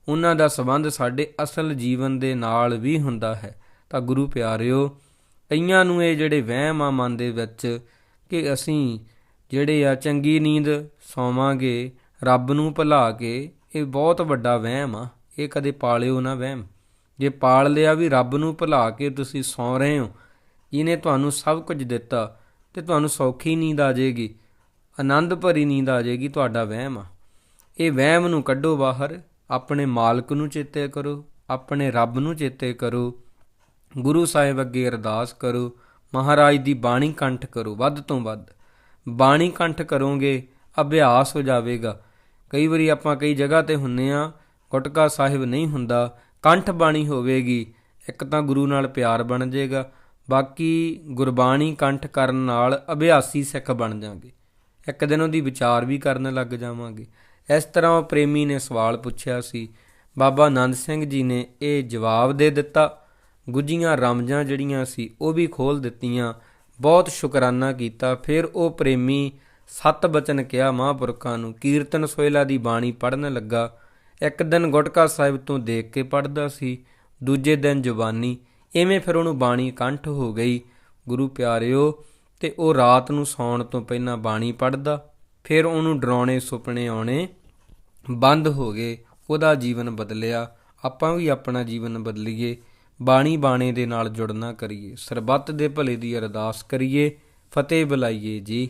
ਉਹਨਾਂ ਦਾ ਸਬੰਧ ਸਾਡੇ ਅਸਲ ਜੀਵਨ ਦੇ ਨਾਲ ਵੀ ਹੁੰਦਾ ਹੈ। ਤਾਂ ਗੁਰੂ ਪਿਆਰਿਓ, ਕਈਆਂ ਨੂੰ ਇਹ ਜਿਹੜੇ ਵਹਿਮ ਆ ਮਨ ਦੇ ਵਿੱਚ ਕਿ ਅਸੀਂ ਜਿਹੜੇ ਆ ਚੰਗੀ ਨੀਂਦ ਸੌਵਾਂਗੇ ਰੱਬ ਨੂੰ ਭੁਲਾ ਕੇ ਇਹ ਬਹੁਤ ਵੱਡਾ ਵਹਿਮ ਆ। ਇਹ ਕਦੇ ਪਾਲਿਓ ਨਾ ਵਹਿਮ। ਜੇ ਪਾਲ ਲਿਆ ਵੀ ਰੱਬ ਨੂੰ ਭੁਲਾ ਕੇ ਤੁਸੀਂ ਸੌ ਰਹੇ ਹੋ, ਇਹਨੇ ਤੁਹਾਨੂੰ ਸਭ ਕੁਝ ਦਿੱਤਾ ਤੇ ਤੁਹਾਨੂੰ ਸੌਖੀ ਨੀਂਦ ਆ ਜਾਏਗੀ, ਆਨੰਦ ਭਰੀ ਨੀਂਦ ਆ ਜਾਏਗੀ ਤੁਹਾਡਾ ਵਹਿਮ ਆ। ਇਹ ਵਹਿਮ ਨੂੰ ਕੱਢੋ ਬਾਹਰ, ਆਪਣੇ ਮਾਲਕ ਨੂੰ ਚੇਤੇ ਕਰੋ, ਆਪਣੇ ਰੱਬ ਨੂੰ ਚੇਤੇ ਕਰੋ, ਗੁਰੂ ਸਾਹਿਬ ਅੱਗੇ ਅਰਦਾਸ ਕਰੋ, ਮਹਾਰਾਜ ਦੀ ਬਾਣੀ ਕੰਠ ਕਰੋ, ਵੱਧ ਤੋਂ ਵੱਧ। ਬਾਣੀ ਕੰਠ ਕਰੋਗੇ, ਅਭਿਆਸ ਹੋ ਜਾਵੇਗਾ। ਕਈ ਵਾਰੀ ਆਪਾਂ ਕਈ ਜਗ੍ਹਾ ਤੇ ਹੁੰਨੇ ਆ, ਗੁਟਕਾ ਸਾਹਿਬ ਨਹੀਂ ਹੁੰਦਾ, ਕੰਠ ਬਾਣੀ ਹੋਵੇਗੀ, ਇੱਕ ਤਾਂ ਗੁਰੂ ਨਾਲ ਪਿਆਰ ਬਣ ਜਾਏਗਾ ਬਾਕੀ ਗੁਰਬਾਣੀ ਕੰਠ ਕਰਨ ਨਾਲ ਅਭਿਆਸੀ ਸਿੱਖ ਬਣ ਜਾਾਂਗੇ। ਇੱਕ ਦਿਨ ਉਹਦੀ ਵਿਚਾਰ ਵੀ ਕਰਨ ਲੱਗ ਜਾਵਾਂਗੇ। ਇਸ ਤਰ੍ਹਾਂ ਉਹ ਪ੍ਰੇਮੀ ਨੇ ਸਵਾਲ ਪੁੱਛਿਆ ਸੀ, ਬਾਬਾ ਆਨੰਦ ਸਿੰਘ ਜੀ ਨੇ ਇਹ ਜਵਾਬ ਦੇ ਦਿੱਤਾ। ਗੁੱਜੀਆਂ ਰਮਜਾਂ ਜਿਹੜੀਆਂ ਸੀ, ਉਹ ਵੀ ਖੋਲ ਦਿੱਤੀਆਂ, ਬਹੁਤ ਸ਼ੁਕਰਾਨਾ ਕੀਤਾ, ਫਿਰ ਉਹ ਪ੍ਰੇਮੀ ਸਤ ਬਚਨ ਕਿਹਾ ਮਹਾਂਪੁਰਖਾਂ ਨੂੰ, ਕੀਰਤਨ ਸੋਇਲਾ ਦੀ ਬਾਣੀ ਪੜਨ ਲੱਗਾ। ਇੱਕ ਦਿਨ ਗੁਟਕਾ ਸਾਹਿਬ ਤੋਂ ਦੇਖ ਕੇ ਪੜਦਾ ਸੀ, ਦੂਜੇ ਦਿਨ ਜ਼ੁਬਾਨੀ ਐਵੇਂ ਫਿਰ ਉਹਨੂੰ ਬਾਣੀ ਕੰਠ ਹੋ ਗਈ। ਗੁਰੂ ਪਿਆਰਿਓ, ਤੇ ਉਹ ਰਾਤ ਨੂੰ ਸੌਣ ਤੋਂ ਪਹਿਲਾਂ ਬਾਣੀ ਪੜਦਾ ਫਿਰ ਉਹਨੂੰ ਡਰਾਉਣੇ ਸੁਪਨੇ ਆਉਣੇ ਬੰਦ ਹੋ ਗਏ, ਉਹਦਾ ਜੀਵਨ ਬਦਲਿਆ। ਆਪਾਂ ਵੀ ਆਪਣਾ ਜੀਵਨ ਬਦਲੀਏ, ਬਾਣੀ ਬਾਣੇ ਦੇ ਨਾਲ ਜੁੜਨਾ ਕਰੀਏ, ਸਰਬੱਤ ਦੇ ਭਲੇ ਦੀ ਅਰਦਾਸ ਕਰੀਏ, ਫਤਿਹ ਬੁਲਾਈਏ ਜੀ।